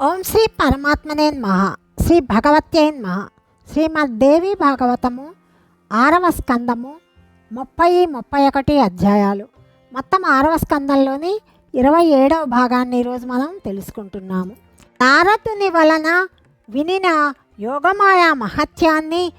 ఓం శ్రీ పరమాత్మనే మహా శ్రీ భగవత్యై మహా శ్రీమద్దేవి భాగవతము ఆరవ స్కందము ముప్పై ముప్పై ఒకటి అధ్యాయాలు. మొత్తం ఆరవ స్కందంలోని ఇరవై ఏడవ భాగాన్ని ఈరోజు మనం తెలుసుకుంటున్నాము. నారదుని వలన వినిన యోగమాయ మహత్యాన్ని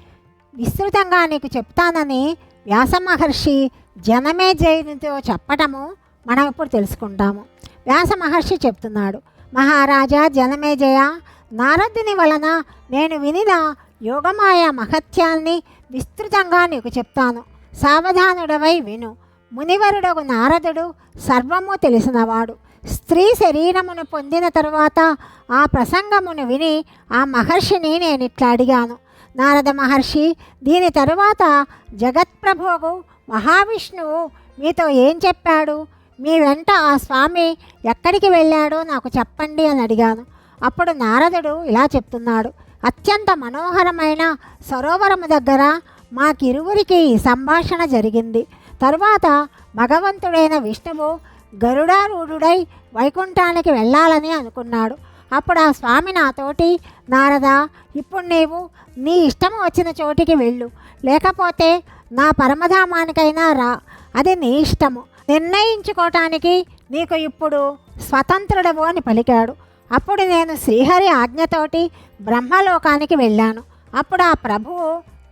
విస్తృతంగా నీకు చెప్తానని వ్యాస మహర్షి జనమే జైనితో చెప్పటము మనం ఇప్పుడు తెలుసుకుంటాము. వ్యాస మహర్షి చెప్తున్నాడు మహారాజా జనమేజయ నారదుని వలన నేను వినిన యోగమాయ మహత్యాన్ని విస్తృతంగా నీకు చెప్తాను. సావధానుడవై విను. మునివరుడగు నారదుడు సర్వము తెలిసినవాడు. స్త్రీ శరీరమును పొందిన తరువాత ఆ ప్రసంగమును విని ఆ మహర్షిని నేను ఇట్లా అడిగాను. నారద మహర్షి దీని తరువాత జగత్ప్రభువు మహావిష్ణువు మీతో ఏం చెప్పాడు? మీ వెంట ఆ స్వామి ఎక్కడికి వెళ్ళాడో నాకు చెప్పండి అని అడిగాను. అప్పుడు నారదుడు ఇలా చెప్తున్నాడు. అత్యంత మనోహరమైన సరోవరము దగ్గర మాకిరువురికి ఈ సంభాషణ జరిగింది. తరువాత భగవంతుడైన విష్ణువు గరుడారూఢుడై వైకుంఠానికి వెళ్ళాలని అనుకున్నాడు. అప్పుడు ఆ స్వామి నాతోటి నారద ఇప్పుడు నీవు నీ ఇష్టం వచ్చిన చోటికి వెళ్ళు. లేకపోతే నా పరమధామానికైనా రా. అది నీ ఇష్టము. నిర్ణయించుకోవటానికి నీకు ఇప్పుడు స్వతంత్రుడవు అని పలికాడు. అప్పుడు నేను శ్రీహరి ఆజ్ఞతోటి బ్రహ్మలోకానికి వెళ్ళాను. అప్పుడు ఆ ప్రభువు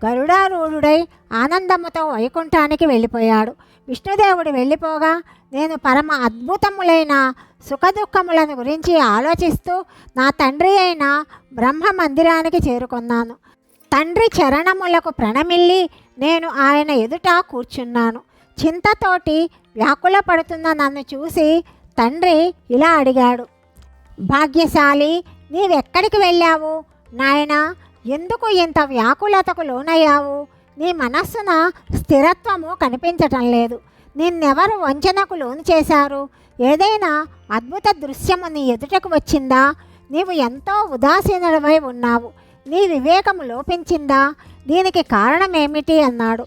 గరుడారూఢుడై ఆనందముతో వైకుంఠానికి వెళ్ళిపోయాడు. విష్ణుదేవుడు వెళ్ళిపోగా నేను పరమ అద్భుతములైన సుఖదుఖములను గురించి ఆలోచిస్తూ నా తండ్రి అయిన బ్రహ్మ మందిరానికి చేరుకున్నాను. తండ్రి చరణములకు ప్రణమిల్లి నేను ఆయన ఎదుట కూర్చున్నాను. చింతతోటి వ్యాకుల పడుతున్న నన్ను చూసి తండ్రి ఇలా అడిగాడు. భాగ్యశాలి నీవెక్కడికి వెళ్ళావు? నాయనా ఎందుకు ఇంత వ్యాకులతకు లోనయ్యావు? నీ మనస్సున స్థిరత్వము కనిపించటం లేదు. నిన్నెవరు వంచనకు లోను చేశారు? ఏదైనా అద్భుత దృశ్యము నీ ఎదుటకు వచ్చిందా? నీవు ఎంతో ఉదాసీనుడమై ఉన్నావు. నీ వివేకము లోపించిందా? దీనికి కారణమేమిటి? అన్నాడు.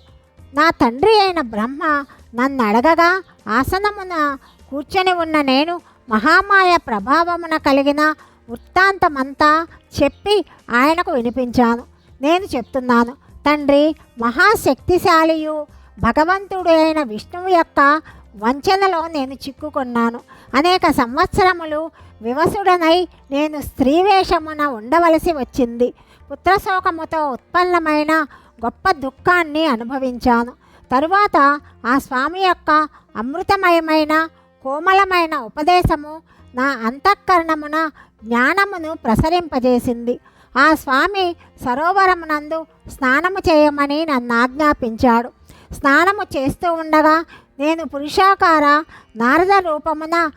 నా తండ్రి అయిన బ్రహ్మ నన్ను అడగగా ఆసనమున కూర్చొని ఉన్న నేను మహామాయ ప్రభావమున కలిగిన వృత్తాంతమంతా చెప్పి ఆయనకు వినిపించాను. నేను చెప్తున్నాను తండ్రి మహాశక్తిశాలియు భగవంతుడు అయిన విష్ణువు యొక్క వంచనలో నేను చిక్కుకున్నాను. అనేక సంవత్సరములు వివసుడనై నేను స్త్రీ వేషమున ఉండవలసి వచ్చింది. పుత్రశోకముతో ఉత్పన్నమైన గొప్ప దుఃఖాన్ని అనుభవించాను. తరువాత ఆ స్వామి యొక్క అమృతమయమైన కోమలమైన ఉపదేశము నా అంతఃకరణమున జ్ఞానమును ప్రసరింపజేసింది. ఆ స్వామి సరోవరమునందు స్నానము చేయమని నన్ను ఆజ్ఞాపించాడు. స్నానము చేస్తూ ఉండగా నేను పురుషాకార నారద రూపమున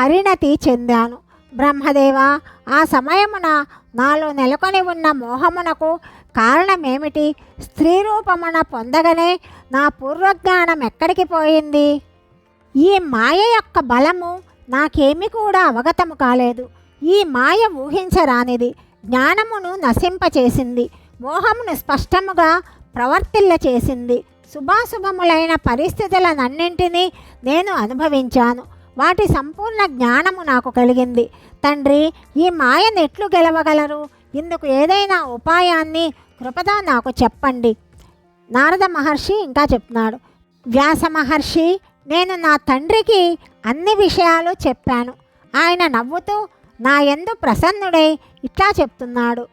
పరిణతి చెందాను. బ్రహ్మదేవ ఆ సమయమున నాలో నెలకొని ఉన్న మోహమునకు కారణమేమిటి? స్త్రీ రూపమున పొందగనే నా పూర్వజ్ఞానం ఎక్కడికి పోయింది? ఈ మాయ యొక్క బలము నాకేమీ కూడా అవగతము కాలేదు. ఈ మాయ ఊహించరానిది. జ్ఞానమును నశింపచేసింది. మోహమును స్పష్టముగా ప్రవర్తిల్ల చేసింది శుభాశుభములైన పరిస్థితులనన్నింటినీ నేను అనుభవించాను. వాటి సంపూర్ణ జ్ఞానము నాకు కలిగింది. తండ్రి ఈ మాయను ఎట్లు గెలవగలరు? ఇందుకు ఏదైనా ఉపాయాన్ని కృపదా నాకు చెప్పండి. నారద మహర్షి ఇంకా చెప్తున్నాడు. వ్యాస మహర్షి నేను నా తండ్రికి అన్ని విషయాలు చెప్పాను. ఆయన నవ్వుతూ నా యందు ప్రసన్నుడై ఇట్లా చెప్తున్నాడు.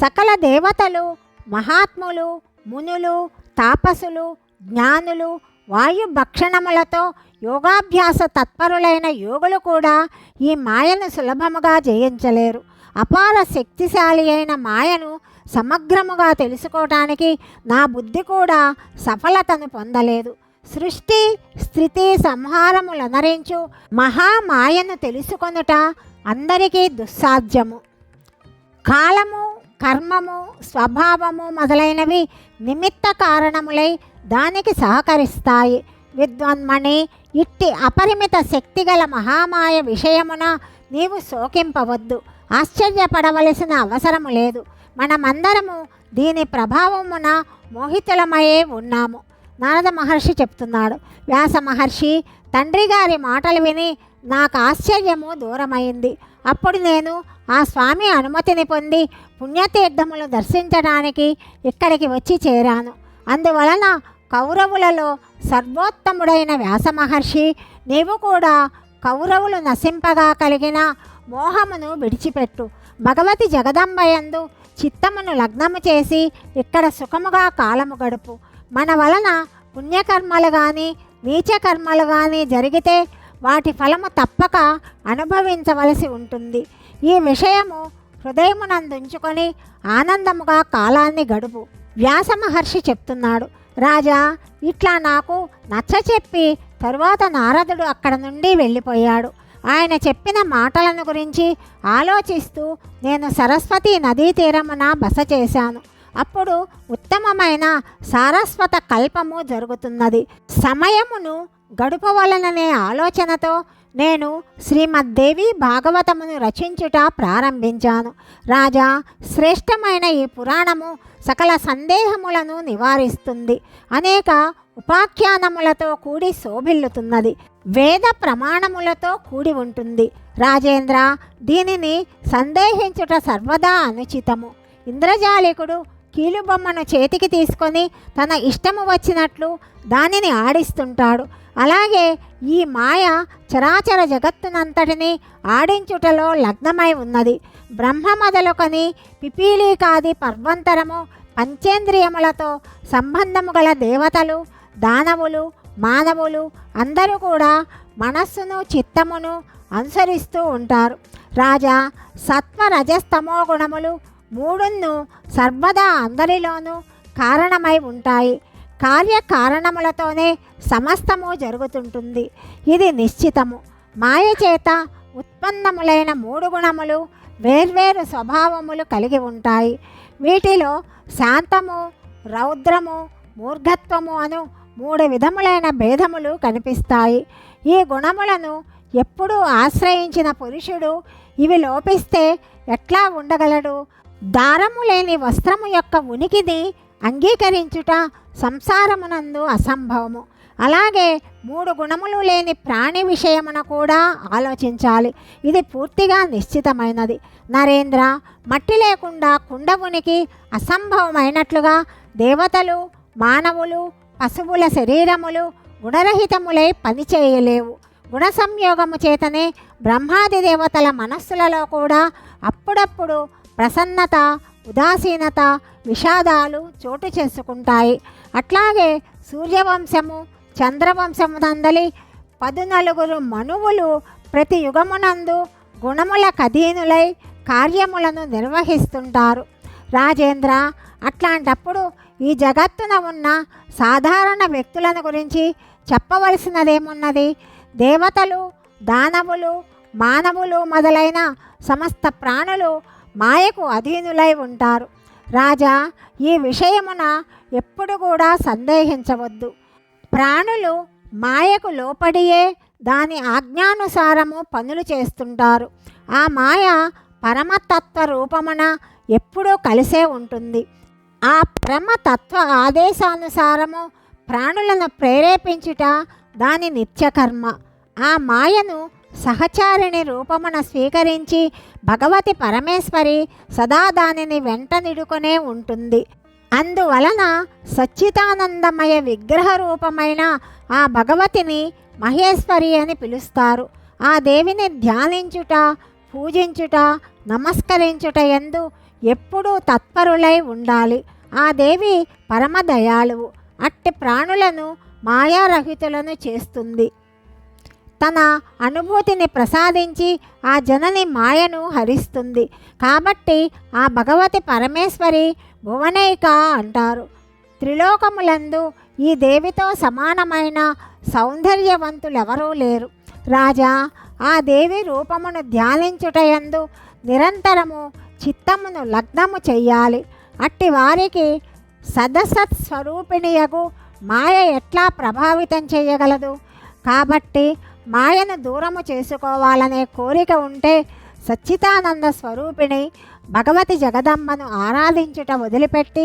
సకల దేవతలు మహాత్ములు మునులు తాపసులు జ్ఞానులు వాయు భక్షణములతో యోగాభ్యాస తత్పరులైన యోగులు కూడా ఈ మాయను సులభముగా జయించలేరు. అపార శక్తిశాలి అయిన మాయను సమగ్రముగా తెలుసుకోవటానికి నా బుద్ధి కూడా సఫలతను పొందలేదు. సృష్టి స్థితి సంహారములనరించు మహామాయను తెలుసుకొనుట అందరికీ దుస్సాధ్యము. కాలము కర్మము స్వభావము మొదలైనవి నిమిత్త కారణములై దానికి సహకరిస్తాయి. విద్వన్మణి ఇట్టి అపరిమిత శక్తిగల మహామాయ విషయమున నీవు శోకింపవద్దు. ఆశ్చర్యపడవలసిన అవసరము లేదు. మనమందరము దీని ప్రభావమున మోహితులమయ్యే ఉన్నాము. నారద మహర్షి చెప్తున్నాడు. వ్యాస మహర్షి తండ్రి గారి మాటలు విని నాకు ఆశ్చర్యము దూరమైంది. అప్పుడు నేను ఆ స్వామి అనుమతిని పొంది పుణ్యతీర్థములు దర్శించడానికి ఇక్కడికి వచ్చి చేరాను. అందువలన కౌరవులలో సర్వోత్తముడైన వ్యాస మహర్షి నీవు కూడా కౌరవులు నశింపగా కలిగిన మోహమును విడిచిపెట్టు. భగవతి జగదంబయందు చిత్తమును లగ్నము చేసి ఇక్కడ సుఖముగా కాలము గడుపు. మన వలన పుణ్యకర్మలు కానీ నీచకర్మలు కానీ జరిగితే వాటి ఫలము తప్పక అనుభవించవలసి ఉంటుంది. ఈ విషయము హృదయమునందుంచుకొని ఆనందముగా కాలాన్ని గడుపు. వ్యాస మహర్షి చెప్తున్నాడు రాజా ఇట్లా నాకు నచ్చ చెప్పి తరువాత నారదుడు అక్కడ నుండి వెళ్ళిపోయాడు. ఆయన చెప్పిన మాటలను గురించి ఆలోచిస్తూ నేను సరస్వతి నదీ తీరమున బస చేశాను. అప్పుడు ఉత్తమమైన సారస్వత కల్పము జరుగుతున్నది. సమయమును గడుపవలననే ఆలోచనతో నేను శ్రీమద్దేవి భాగవతమును రచించుట ప్రారంభించాను. రాజా శ్రేష్టమైన ఈ పురాణము సకల సందేహములను నివారిస్తుంది. అనేక ఉపాఖ్యానములతో కూడి శోభిల్లుతున్నది. వేద ప్రమాణములతో కూడి ఉంటుంది. రాజేంద్ర దీనిని సందేహించుట సర్వదా అనుచితము. ఇంద్రజాలికుడు కీలుబొమ్మను చేతికి తీసుకొని తన ఇష్టము వచ్చినట్లు దానిని ఆడిస్తుంటాడు. అలాగే ఈ మాయ చరాచర జగత్తునంతటిని ఆడించుటలో లగ్నమై ఉన్నది. బ్రహ్మ మొదలుకొని పిపీలికాది పర్వంతరము పంచేంద్రియములతో సంబంధము గల దేవతలు దానవులు మానవులు అందరూ కూడా మనస్సును చిత్తమును అనుసరిస్తూ ఉంటారు. రాజా సత్వ రజస్తమో గుణములు మూడును సర్వదా అందరిలోనూ కారణమై ఉంటాయి. కార్యకారణములతోనే సమస్తము జరుగుతుంటుంది. ఇది నిశ్చితము. మాయ చేత ఉత్పన్నములైన మూడు గుణములు వేర్వేరు స్వభావములు కలిగి ఉంటాయి. వీటిలో శాంతము రౌద్రము మూర్ఘత్వము అను మూడు విధములైన భేదములు కనిపిస్తాయి. ఈ గుణములను ఎప్పుడూ ఆశ్రయించిన పురుషుడు ఇవి లోపిస్తే ఎట్లా ఉండగలడు? దారము లేని వస్త్రము యొక్క ఉనికిది అంగీకరించుట సంసారమునందు అసంభవము. అలాగే మూడు గుణములు లేని ప్రాణి విషయమున కూడా ఆలోచించాలి. ఇది పూర్తిగా నిశ్చితమైనది. నరేంద్ర మట్టి లేకుండా కుండ ఉనికి అసంభవమైనట్లుగా దేవతలు మానవులు పశువుల శరీరములు గుణరహితములై పనిచేయలేవు. గుణ సంయోగము చేతనే బ్రహ్మాది దేవతల మనస్సులలో కూడా అప్పుడప్పుడు ప్రసన్నత ఉదాసీనత విషాదాలు చోటు చేసుకుంటాయి. అట్లాగే సూర్యవంశము చంద్రవంశము నందలి పదునలుగురు మనువులు ప్రతి యుగమునందు గుణముల కధీనులై కార్యములను నిర్వహిస్తుంటారు. రాజేంద్ర అట్లాంటప్పుడు ఈ జగత్తున ఉన్న సాధారణ వ్యక్తులను గురించి చెప్పవలసినదేమున్నది? దేవతలు దానవులు మానవులు మొదలైన సమస్త ప్రాణులు మాయకు అధీనులై ఉంటారు. రాజా ఈ విషయమున ఎప్పుడు కూడా సందేహించవద్దు. ప్రాణులు మాయకు లోపడియే దాని ఆజ్ఞానుసారము పనులు చేస్తుంటారు. ఆ మాయ పరమతత్వ రూపమున ఎప్పుడూ కలిసే ఉంటుంది. ఆ పరమతత్వ ఆదేశానుసారము ప్రాణులను ప్రేరేపించుట దాని నిత్యకర్మ. ఆ మాయను సహచారిణి రూపమున స్వీకరించి భగవతి పరమేశ్వరి సదా దానిని వెంట నిడుకొనే ఉంటుంది. అందువలన సచ్చితానందమయ విగ్రహ రూపమైన ఆ భగవతిని మహేశ్వరి అని పిలుస్తారు. ఆ దేవిని ధ్యానించుట పూజించుట నమస్కరించుట ఎందు ఎప్పుడూ తత్పరులై ఉండాలి. ఆ దేవి పరమదయాళువు. అట్టి ప్రాణులను మాయారహితులను చేస్తుంది. తన అనుభూతిని ప్రసాదించి ఆ జనని మాయను హరిస్తుంది. కాబట్టి ఆ భగవతి పరమేశ్వరి భువనైక అంటారు. త్రిలోకములందు ఈ దేవితో సమానమైన సౌందర్యవంతులెవరూ లేరు. రాజా ఆ దేవి రూపమును ధ్యానించుటయందు నిరంతరము చిత్తమును లగ్నము చెయ్యాలి. అట్టి వారికి సదసత్ స్వరూపిణియకు మాయ ఎట్లా ప్రభావితం చేయగలదు కాబట్టి మాయను దూరము చేసుకోవాలనే కోరిక ఉంటే సచ్చితానంద స్వరూపిణి భగవతి జగదమ్మను ఆరాధించుట వదిలిపెట్టి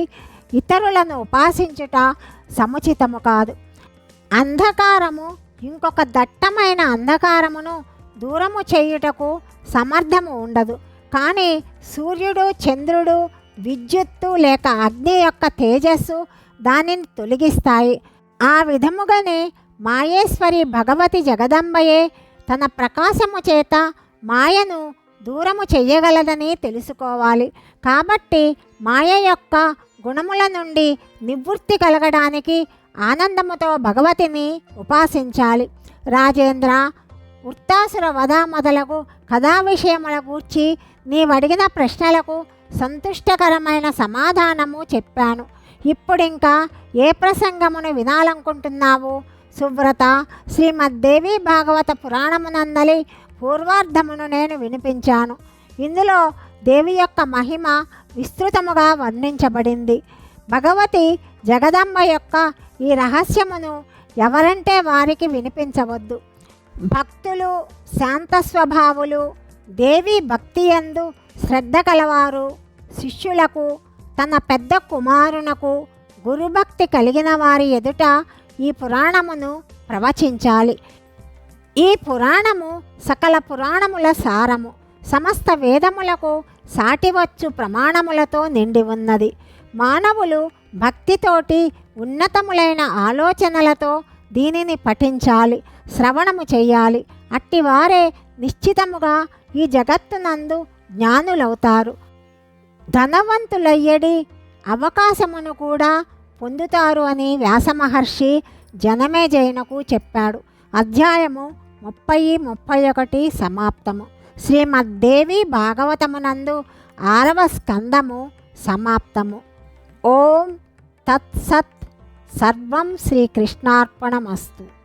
ఇతరులను ఉపాసించుట సముచితము కాదు. అంధకారము ఇంకొక దట్టమైన అంధకారమును దూరము చేయుటకు సమర్థము ఉండదు. కానీ సూర్యుడు చంద్రుడు విద్యుత్తు లేక అగ్ని యొక్క తేజస్సు దానిని తొలగిస్తాయి. ఆ విధముగానే మాయేశ్వరి భగవతి జగదంబయే తన ప్రకాశము చేత మాయను దూరము చెయ్యగలదని తెలుసుకోవాలి. కాబట్టి మాయ యొక్క గుణముల నుండి నివృత్తి కలగడానికి ఆనందముతో భగవతిని ఉపాసించాలి. రాజేంద్ర వృత్తాసుర వధ మొదలగు కథా విషయముల గూర్చి నీవడిగిన ప్రశ్నలకు సంతుష్టకరమైన సమాధానము చెప్పాను. ఇప్పుడింకా ఏ ప్రసంగమును వినాలనుకుంటున్నావు? సువ్రత శ్రీమద్దేవి భాగవత పురాణమునందలి పూర్వార్ధమును నేను వినిపించాను. ఇందులో దేవి యొక్క మహిమ విస్తృతముగా వర్ణించబడింది. భగవతి జగదంబ యొక్క ఈ రహస్యమును ఎవరంటే వారికి వినిపించవద్దు. భక్తులు శాంత స్వభావులు దేవి భక్తి యందు శ్రద్ధ కలవారు. శిష్యులకు తన పెద్ద కుమారునకు గురుభక్తి కలిగిన వారి ఎదుట ఈ పురాణమును ప్రవచించాలి. ఈ పురాణము సకల పురాణముల సారము. సమస్త వేదములకు సాటివచ్చు ప్రమాణములతో నిండి ఉన్నది. మానవులు భక్తితోటి ఉన్నతములైన ఆలోచనలతో దీనిని పఠించాలి. శ్రవణము చేయాలి. అట్టివారే నిశ్చితముగా ఈ జగత్తునందు జ్ఞానులవుతారు. ధనవంతులయ్యడి అవకాశమును కూడా పొందుతారు అని వ్యాసమహర్షి జనమేజయనకు చెప్పాడు. అధ్యాయము ముప్పై ముప్పై ఒకటి సమాప్తము. శ్రీమద్దేవి భాగవతమునందు ఆరవ స్కందము సమాప్తము. ఓం తత్సత్. సర్వం శ్రీకృష్ణార్పణమస్తు.